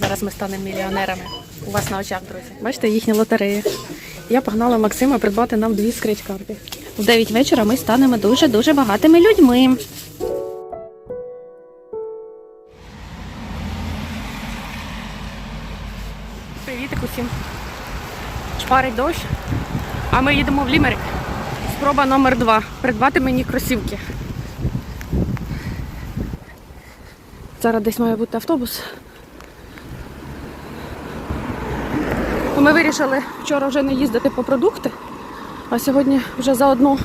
Зараз ми станемо мільйонерами. У вас на очах, друзі. Бачите, їхні лотереї. Я погнала Максима придбати нам дві скрить-карти. В 9 вечора ми станемо дуже-дуже багатими людьми. Привітик усім. Шпарить дощ. А ми їдемо в Лімерик. Спроба номер два. Придбати мені кросівки. Зараз десь має бути автобус. Ми вирішили вчора вже не їздити по продукти, а сьогодні вже заодно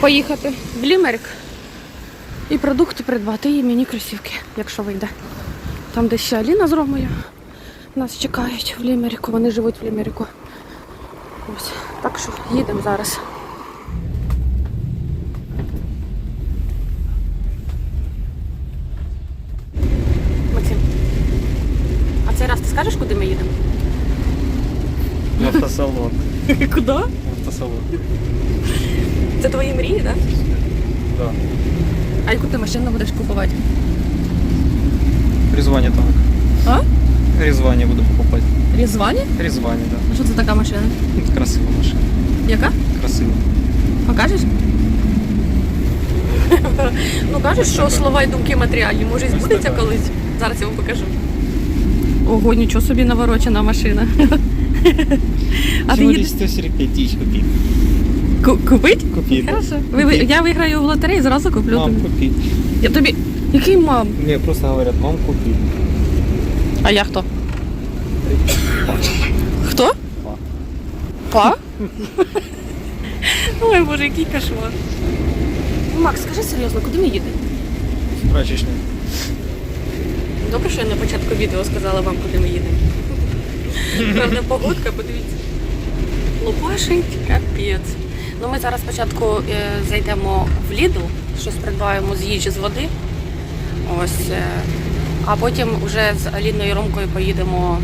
поїхати в Лімерик і продукти придбати, і мені кросівки, якщо вийде. Там де ще Аліна з Ромою нас чекають в Лімерику, вони живуть в Лімерику. Ось. Так що їдемо зараз. Максим, а цей раз ти скажеш, куди ми їдемо? Автосалон. Куди? В автосалон. Це твої мрії, так? Да. А яку ти машину будеш купувати? Призвание так. А? Призвание буду покупать. Різвані? Призвание, да. Що це така машина? Красива машина. Яка? Красиво. Покажеш? ну кажеш, що слова і думки матеріальні. Може і збудеться колись. Зараз я вам покажу. Ого, нічого собі наворочена машина. а ти їдеш 145 тысяч купи. Ку- купить? Купи. Хорошо. Ви, ви- я виграю в лотереї, зразу куплю Мам, тобі. купи. Я тобі. Який мам? Мне просто говорят, мам, купи. А я хто? Хто? Па? Па? Ой, боже, який кошмар. Макс, скажи серйозно, куди ми їдемо? Прачечная. Добре, що я на початку відео сказала вам, куди ми їдемо. Правда, погодка, подивіться. Лупашить, капець. Ну, ми зараз спочатку е, зайдемо в Lidl, щось придбаємо з їжі з води. Ось. Е, а потім вже з Аліною Ромкою поїдемо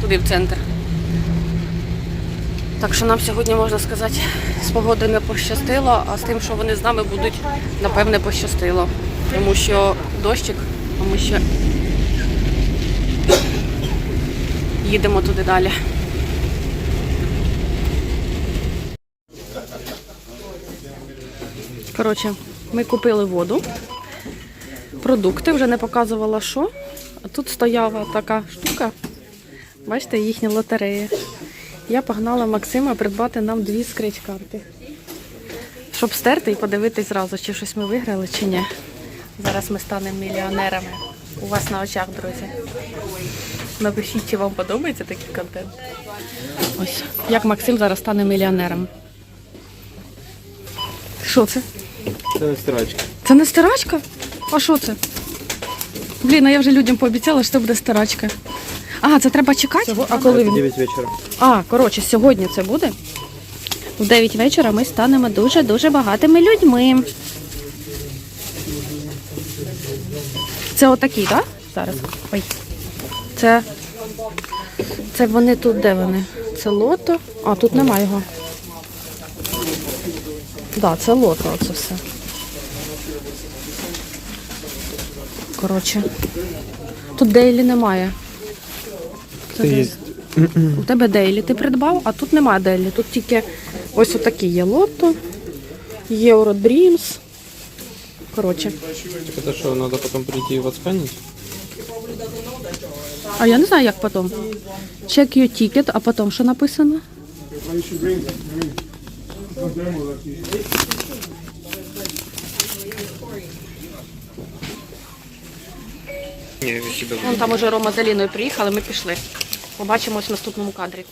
туди в центр. Так що нам сьогодні можна сказати, з погодою не пощастило, а з тим, що вони з нами будуть, напевне, пощастило. Тому що дощик, а ми їдемо туди далі. Коротше, ми купили воду, продукти, вже не показувала що. А тут стояла така штука. Бачите, їхні лотереї. Я погнала Максима придбати нам дві скрич-карти. Щоб стерти і подивитись зразу, чи щось ми виграли, чи ні. Зараз ми станемо мільйонерами. У вас на очах, друзі. Напишіть, чи вам подобається такий контент. Ось, як Максим зараз стане мільйонером. Що це? Это стирачка. Це не стирачка? А що це? Блін, а я вже людям пообіцяла, що це буде стирачка. А, це треба чекати? А коли він? 9 вечера. А, коротше, сьогодні це буде. В 9 вечора ми станемо дуже-дуже багатими людьми. Це отакі, так? Зараз. Ой. Це. Це вони тут, де вони? Це лото. А, тут немає його. Так, да, це лото, оце все. Коротше. Тут дейлі немає. Це де- у тебе дейлі ти придбав, а тут немає дейлі. Тут тільки ось отакі є лото, Євродрімс. Коротше. Так это что, надо потом прийти и отсканить? А я не знаю, як потім. Check your ticket, а потім що написано? Вон там уже Рома з Аліною приїхали, ми пішли. Побачимось в наступному кадрі.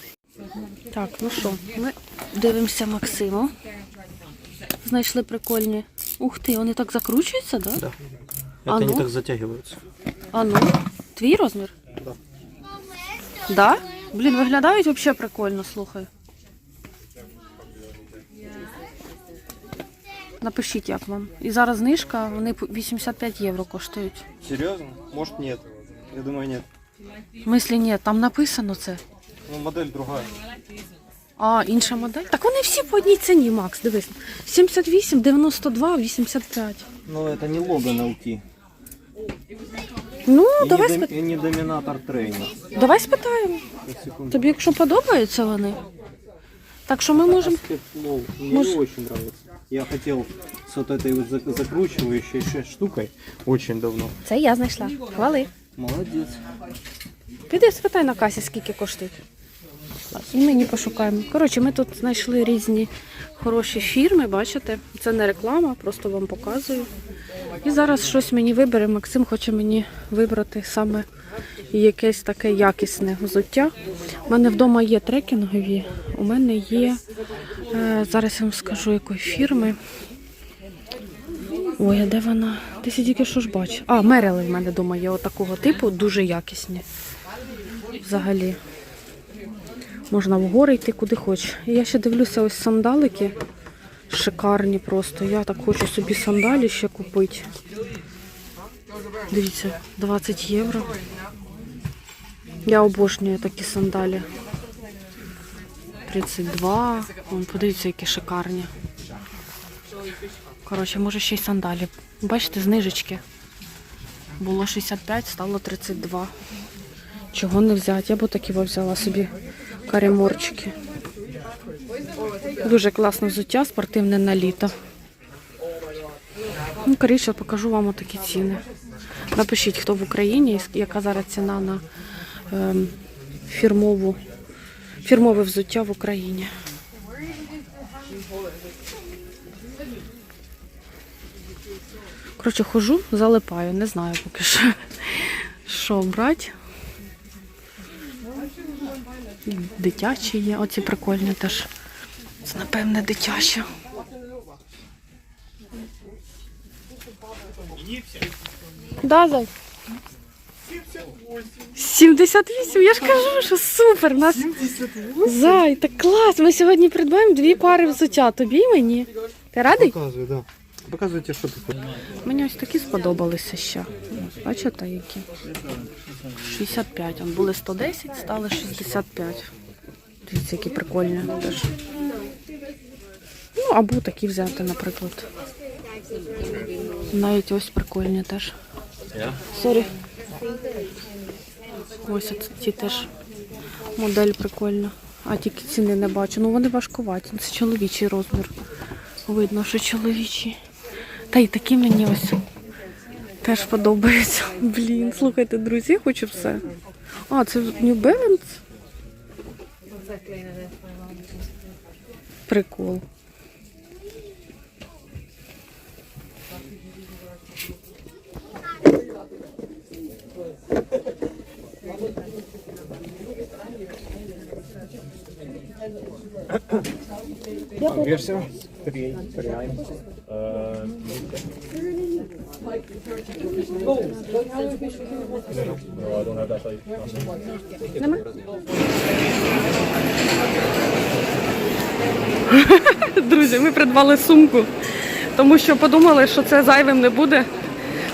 Так, ну що, ми дивимося Максиму. Знайшли прикольні. Ух ти, вони так закручуються, так? Да? Это А они ну? так затягиваются. А ну, твій розмір? Да. Блін, виглядають взагалі прикольно, слухай. Напишіть, як вам. І зараз знижка, вони по 85 євро коштують. Серьезно? Может нет. Я думаю нет. В мислі, ні, там написано це. Ну модель другая. А, інша модель? Так вони всі по одній ціні, Макс, дивись. 78, 92, 85. Но это не лого науки. Ну, И давай, спит... дом- не доминатор тренер. давай спитаємо. Тобі, якщо подобаються вони. Так що ми можемо. Мне Мож- очень нравится. Я хотел с вот этой вот зак- закручивающей штукой очень давно. Це я знайшла. Хвали. Молодец. Піди спитай на касі, скільки коштують. І мені пошукаємо. Коротше, ми тут знайшли різні хороші фірми, бачите? Це не реклама, просто вам показую. І зараз щось мені вибере. Максим хоче мені вибрати саме якесь таке якісне взуття. У мене вдома є трекінгові, у мене є. е, зараз я вам скажу якої фірми. Ой, а де вона? Ти тільки що ж бачиш? А, Мерили в мене вдома є отакого типу, дуже якісні. Взагалі. Можна в гори йти куди хочеш. І я ще дивлюся, ось сандалики шикарні просто. Я так хочу собі сандалі ще купити. Дивіться, 20 євро. Я обожнюю такі сандалі. 32. Вон, подивіться, які шикарні. Коротше, може ще й сандалі. Бачите, знижечки. Було 65, стало 32. Чого не взяти? Я б такі взяла собі кареморчики. Дуже класне взуття, спортивне на літо. Ну, коротше, покажу вам отакі ціни. Напишіть, хто в Україні, яка зараз ціна на ем, фірмову, фірмове взуття в Україні. Коротше, хожу, залипаю, не знаю поки що, що брати. Дитячі є, оці прикольні теж. Це, напевне, дитячі. Да, зай. 78, я ж кажу, що супер. У нас... Зай, так клас. Ми сьогодні придбаємо дві пари взуття. Тобі і мені. Ти радий? Показывай, да. Показывайте, что тут. Мені ось такі сподобалися ще. Ось, Бачите, які? 65. Вон були 110, стали 65. Дивіться, які прикольні теж. Ну, або такі взяти, наприклад. Навіть ось прикольні теж. Сорі. Ось ці теж модель прикольна. А тільки ціни не бачу. Ну вони важкуваті. Це чоловічий розмір. Видно, що чоловічий. Та й такі мені ось теж подобаються. Блін, слухайте, друзі, я хочу все. А, це New Balance? Прикол. Версия? Нема? Друзі, ми придбали сумку, тому що подумали, що це зайвим не буде.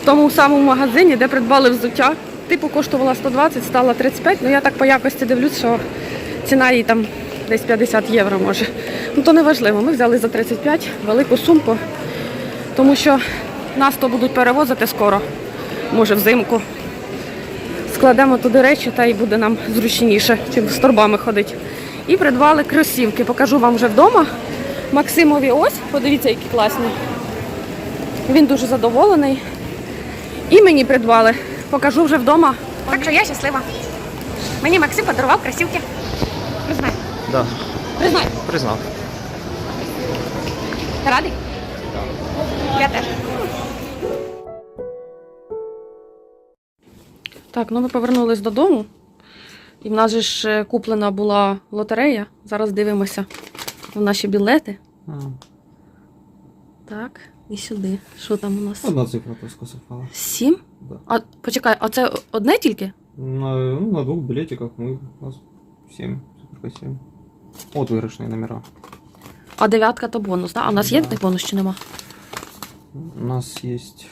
В тому самому магазині, де придбали взуття. Типу коштувала 120, стала 35. Ну я так по якості дивлюсь, що ціна її там десь 50 євро може. Ну то не важливо. Ми взяли за 35 велику сумку, тому що нас то будуть перевозити скоро, може взимку складемо туди речі, та й буде нам зручніше, чим з торбами ходити. І придбали кросівки. Покажу вам вже вдома. Максимові ось, подивіться, які класні. Він дуже задоволений. І мені придбали. Покажу вже вдома. Так що я щаслива. Мені Максим подарував кросівки. Признай. Да, Признай. признал. Ти радий? Я теж. Так, ну ми повернулись додому. І в нас же ж е, куплена була лотерея. Зараз дивимося на наші білети. Так, і сюди. Що там у нас? Одна цифра просто совпала. Сім? Да. А почекай, а це одне тільки? На, ну, на двух билетиках мы у нас 7, циферка 7. Вот выигрышные номера. А дев'ятка то бонус, так? А в нас є Да. бонус чи нема? У нас есть...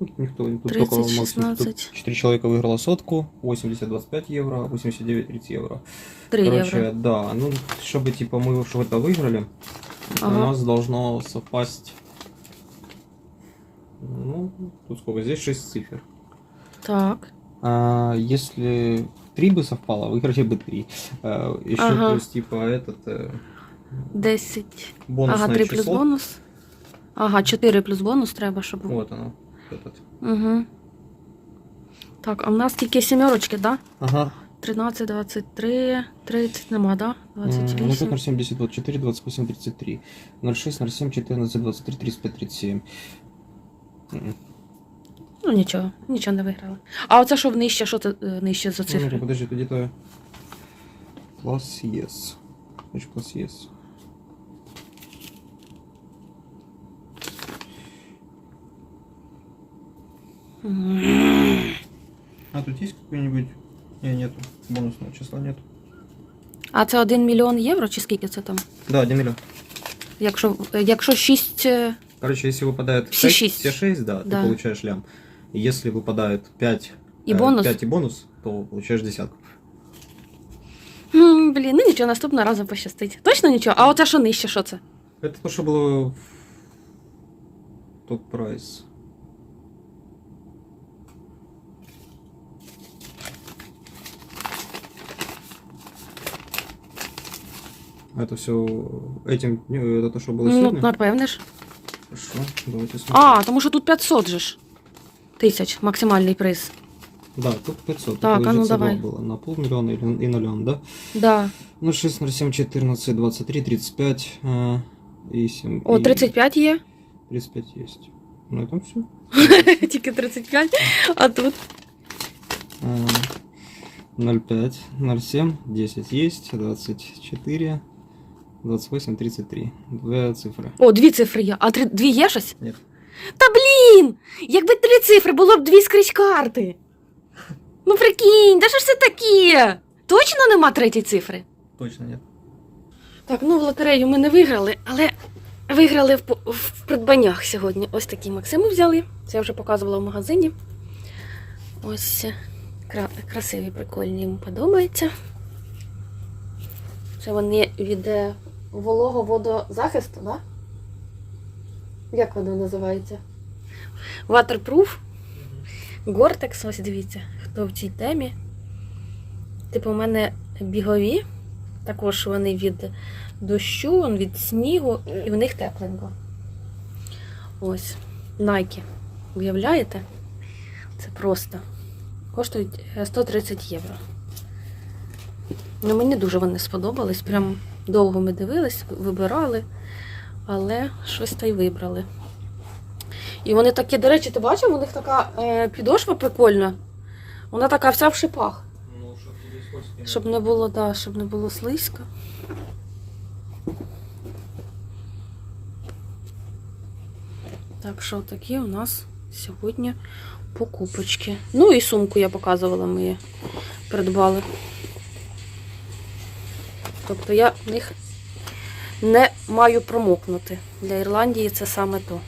Ну, тут никто, тут 30, только Максим. 16. Тут 4 человека выиграло сотку, 80-25 евро, 89-30 евро. Три Короче, євро. да, ну, чтобы, типа, мы что это выиграли, у Ага. нас должно совпасть... Ну, тут сколько? Здесь 6 цифр. Так. А, если три бы совпало, выиграли бы три. А, еще Ага. плюс типа этот э, 10. бонусное ага, 3 плюс число. бонус. Ага, 4 плюс бонус треба, щоб був. Вот оно. Этот. Угу. Так, а в нас тільки сімерочки, да? Ага. 13, 23, 30 нема, да? М, Ну, 28. 05, 07, 10, 24, 28, 33. 06, 07, 14, 23, 35, 37. Ну нічого, нічого не виграли. А оце що в нижче, що це е, нижче за Ну, подожди, это где-то класс ЕС. Значит, класс ЕС. А тут есть какой-нибудь... Не, нету. Бонусного числа нету. А це 1 мільйон євро чи скільки це там? Да, 1 миллион. Якщо, е, якщо 6. Короче, если выпадает Все 6, шесть. все 6, да, Да. ты получаешь лям. Если выпадает 5 І бонус? 5 и бонус, то получаешь десятку. М, Блін, ну нічого, наступного разу пощастить. Точно нічого? А оце що нижче, що це? Это то, что было в топ-прайс. Это все этим, э, это то, что было Ну, сегодня? напевне ж. Хорошо, давайте смотрим. А, тому що тут 500 же ж. Тисяч максимальний приз. Да, тут 500. Так, это, а ну давай. было на полмиллиона или, и на лям, да? Да. 06, 07, 14, 23, 35 э, и 7. О, и 35 є. 35 есть. На этом все. Тільки 35. А тут. 05, 07, 10 есть, 24, 28, 33. Две цифры. О, дві цифри є. А три, дві є щось? Ні. Та блін! Якби три цифри, було б дві скрізь карти. Ну прикинь, да що ж це таке? Точно нема третьої цифри? Точно нет. Так, ну в лотерею ми не виграли, але виграли в, в придбаннях сьогодні. Ось такі Максиму взяли. Це я вже показувала в магазині. Ось кра- красиві, прикольні, йому подобається. Це вони від е, волого-водозахисту, да? Як воно називається? Waterproof. Гортекс, ось дивіться, хто в цій темі. Типу, у мене бігові. Також вони від дощу, від снігу, і в них тепленько. Ось, Nike. Уявляєте? Це просто. Коштують е, 130 євро. Ну, мені дуже вони сподобались. Прям довго ми дивились, вибирали, але щось та й вибрали. І вони такі, до речі, ти бачив, у них така е, підошва прикольна. Вона така вся в шипах. Ну, Щоб не було, да, щоб не було слизько. Так що такі у нас сьогодні покупочки. Ну і сумку я показувала, ми її придбали. Тобто я в них не маю промокнути. Для Ірландії це саме то.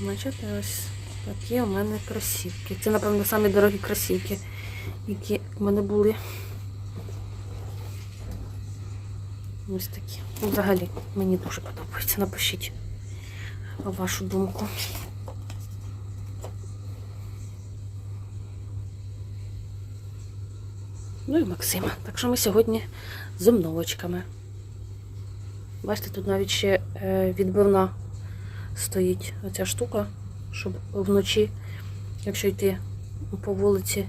Бачите, ось такі у мене кросівки. Це, напевно, самі дорогі кросівки, які в мене були. Ось такі. Взагалі, мені дуже подобається. Напишіть вашу думку. Ну і Максима. Так що ми сьогодні з обновочками. Бачите, тут навіть ще е, відбивна стоїть оця штука, щоб вночі, якщо йти по вулиці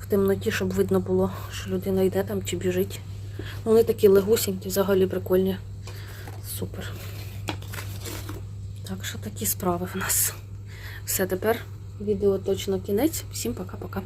в темноті, щоб видно було, що людина йде там чи біжить. Ну, Вони такі легусінькі, взагалі прикольні. Супер. Так що такі справи в нас. Все, тепер відео точно кінець. Всім пока-пока.